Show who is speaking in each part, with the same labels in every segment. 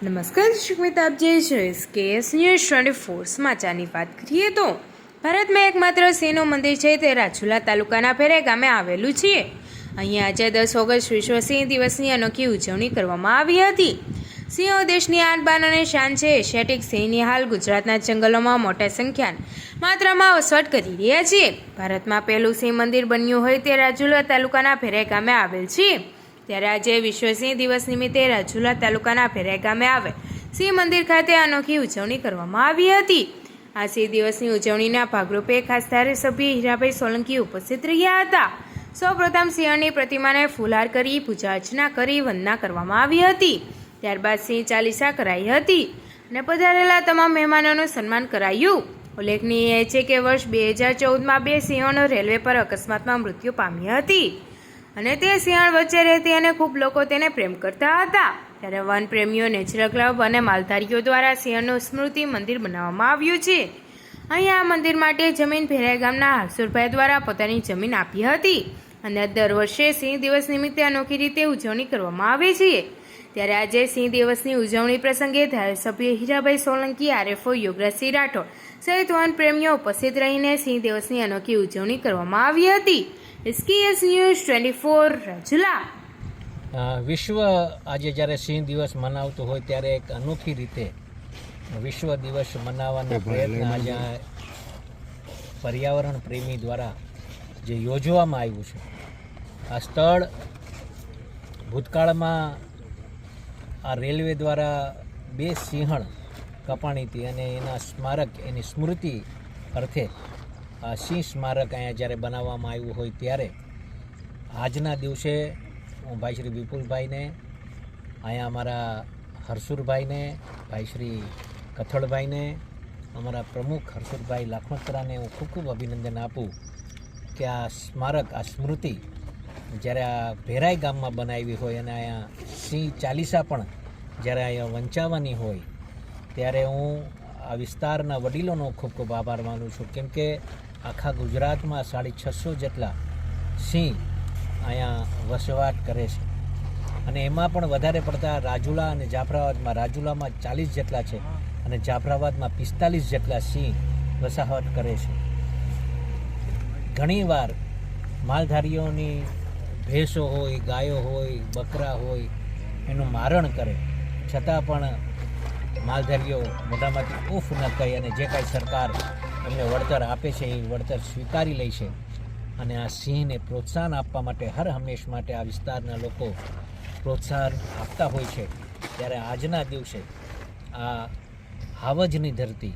Speaker 1: નમસ્કાર દર્શક આપ જે જોઈશ કે એસ ન્યૂઝ ટ્વેન્ટી ફોર સમાચારની વાત કરીએ તો ભારતમાં એકમાત્ર સિંહનું મંદિર છે તે રાજુલા તાલુકાના ફેરે ગામે આવેલું છે. અહીંયા આજે દસ ઓગસ્ટ વિશ્વ સિંહ દિવસની અનોખી ઉજવણી કરવામાં આવી હતી. સિંહો દેશની આન બાન અને શાન છે. એશિયાટિક સિંહની હાલ ગુજરાતના જંગલોમાં મોટા સંખ્યા માત્રામાં વસવાટ કરી રહ્યા છે. ભારતમાં પહેલું સિંહ મંદિર બન્યું હોય તે રાજુલા તાલુકાના ફેરે ગામે આવેલ છે. ત્યારે આજે વિશ્વ સિંહ દિવસ નિમિત્તે રાજુલા તાલુકાના ભેરે ગામે આવે સિંહ મંદિર ખાતે અનોખી ઉજવણી કરવામાં આવી હતી. આ સિંહ દિવસની ઉજવણીના ભાગરૂપે ખાસ ધારાસભ્ય હીરાભાઈ સોલંકી ઉપસ્થિત રહ્યા હતા. સૌપ્રથમ સિંહણની પ્રતિમાને ફુલહાર કરી પૂજા અર્ચના કરી વંદના કરવામાં આવી હતી. ત્યારબાદ સિંહ ચાલીસા કરાઈ હતી અને પધારેલા તમામ મહેમાનોનું સન્માન કરાયું. ઉલ્લેખનીય છે કે વર્ષ બે હજાર ચૌદમાં બે સિંહોનો રેલવે પર અકસ્માતમાં મૃત્યુ પામી હતી. અને તે શિયાળ વચ્ચે રહેતી અને ખૂબ લોકો તેને પ્રેમ કરતા હતા. ત્યારે વન પ્રેમીઓ નેચરલ ક્લબ અને માલધારીઓ દ્વારા સિંહણનું સ્મૃતિ મંદિર બનાવવામાં આવ્યું છે. અહીં આ મંદિર માટે જમીન ભેરાઈ ગામના હાસુરભાઈ દ્વારા પોતાની જમીન આપી હતી. અને દર વર્ષે સિંહ દિવસ નિમિત્તે અનોખી રીતે ઉજવણી કરવામાં આવે છે. ત્યારે આજે સિંહ દિવસની ઉજવણી પ્રસંગે ધારાસભ્ય Hirabhai Solanki R F O Yograjsinh Rathod સહિત વન પ્રેમીઓ ઉપસ્થિત રહીને સિંહ દિવસની અનોખી ઉજવણી કરવામાં આવી હતી. SKS news twenty four Rajula.
Speaker 2: વિશ્વ આજે જ્યારે સિંહ દિવસ મનાવતો હોય ત્યારે એક અનોખી રીતે વિશ્વ દિવસ મનાવવાનો પ્રયત્ન આજે પર્યાવરણ પ્રેમી દ્વારા જે યોજવામાં આવ્યું છે. આ સ્થળ ભૂતકાળમાં આ રેલવે દ્વારા બે સિંહણ કપાણી હતી અને એના સ્મારક, એની સ્મૃતિ અર્થે આ સિંહ સ્મારક અહીંયા જ્યારે બનાવવામાં આવ્યું હોય ત્યારે આજના દિવસે હું ભાઈ શ્રી વિપુલભાઈને, અહીંયા અમારા હરસુરભાઈને, ભાઈ શ્રી કથળભાઈને, અમારા પ્રમુખ હરસુરભાઈ લાખણતરાને હું ખૂબ ખૂબ અભિનંદન આપું કે આ સ્મારક, આ સ્મૃતિ જ્યારે આ ભેરાઈ ગામમાં બનાવી હોય અને અહીંયા સિંહ ચાલીસા પણ જ્યારે અહીંયા વંચાવવાની હોય, ત્યારે હું આ વિસ્તારના વડીલોનો ખૂબ ખૂબ આભાર માનું છું. કેમ કે આખા ગુજરાતમાં સાડી છસો જેટલા સિંહ અહીંયા વસવાટ કરે છે. અને એમાં પણ વધારે પડતા રાજુલા અને જાફરાબાદમાં, રાજુલામાં ચાલીસ જેટલા છે અને જાફરાબાદમાં પિસ્તાલીસ જેટલા સિંહ વસાહત કરે છે. ઘણીવાર માલધારીઓની ભેંસો હોય, ગાયો હોય, બકરા હોય, એનું મારણ કરે. છતાં પણ માલધારીઓ મોઢામાંથી ઉફ ન કહી અને જે કાંઈ સરકાર એમને વળતર આપે છે, એ વળતર સ્વીકારી લે છે. અને આ સિંહને પ્રોત્સાહન આપવા માટે, હર હંમેશ માટે આ વિસ્તારના લોકો પ્રોત્સાહન આપતા હોય છે. ત્યારે આજના દિવસે આ હાવજની ધરતી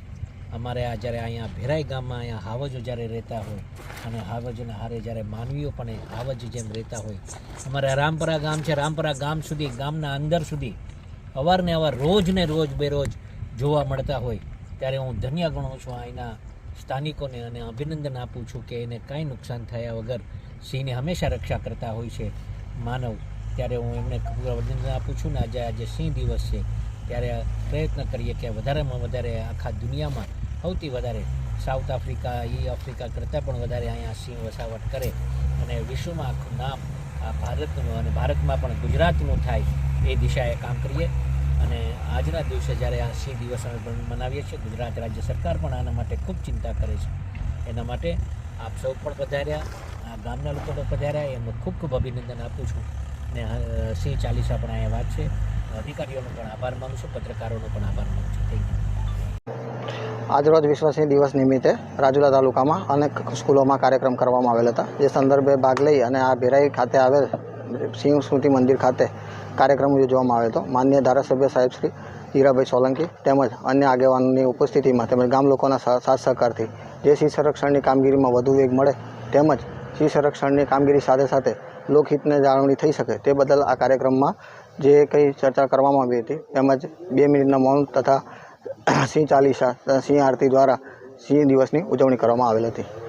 Speaker 2: અમારે આ જ્યારે અહીંયા ભેરાઈ ગામમાં અહીંયા હાવજો જ્યારે રહેતા હોય અને હાવજના હારે જ્યારે માનવીઓ પણ હાવજ જેમ રહેતા હોય, અમારે રામપરા ગામ છે. રામપરા ગામ સુધી, ગામના અંદર સુધી અવારને અવાર, રોજ ને રોજ બેરોજ જોવા મળતા હોય. ત્યારે હું ધન્ય ગણું છું અહીંના સ્થાનિકોને અને અભિનંદન આપું છું કે એને કાંઈ નુકસાન થયા વગર સિંહને હંમેશા રક્ષા કરતા હોય છે. માનવ, ત્યારે હું એમને અભિનંદન આપું છું ને આજે આજે સિંહ દિવસ છે. ત્યારે પ્રયત્ન કરીએ કે વધારેમાં વધારે આખા દુનિયામાં સૌથી વધારે સાઉથ આફ્રિકા એ આફ્રિકા કરતાં પણ વધારે અહીંયા સિંહ વસાવટ કરે અને વિશ્વમાં આખું નામ આ ભારતનું અને ભારતમાં પણ ગુજરાતનું થાય એ દિશાએ કામ કરીએ. અને આજના દિવસે જ્યારે આ સિંહ દિવસ અમે મનાવીએ છીએ, ગુજરાત રાજ્ય સરકાર પણ આના માટે ખૂબ ચિંતા કરે છે. એના માટે આપ સૌ પણ પધાર્યા, આ ગામના લોકો તો પધાર્યા એમનું ખૂબ ખૂબ અભિનંદન આપું છું. અને સિંહ ચાલીસા પણ અહીંયા વાત છે. અધિકારીઓનો પણ આભાર માનું છું, પત્રકારોનો પણ આભાર માનું છું. થેન્ક યુ
Speaker 3: આજરોજ વિશ્વ સિંહ દિવસ નિમિત્તે રાજુલા તાલુકામાં અનેક સ્કૂલોમાં કાર્યક્રમ કરવામાં આવેલ હતા. જે સંદર્ભે ભાગ લઈ અને આ ભેરાઈ ખાતે આવેલ સિંહ સ્મૃતિ મંદિર ખાતે કાર્યક્રમ યોજવામાં આવ્યો હતો. માન્ય ધારાસભ્ય સાહેબ શ્રી હીરાભાઈ સોલંકી તેમજ અન્ય આગેવાનોની ઉપસ્થિતિમાં તેમજ ગામ લોકોના સાથ સહકારથી જે સિંહ સંરક્ષણની કામગીરીમાં વધુ વેગ મળે તેમજ સિંહ સંરક્ષણની કામગીરી સાથે સાથે લોકહિતને જાળવણી થઈ શકે તે બદલ આ કાર્યક્રમમાં જે કંઈ ચર્ચા કરવામાં આવી હતી, તેમજ બે મિનિટના મૌન તથા સિંહ ચાલીસા, સિંહ આરતી દ્વારા સિંહ દિવસની ઉજવણી કરવામાં આવેલ હતી.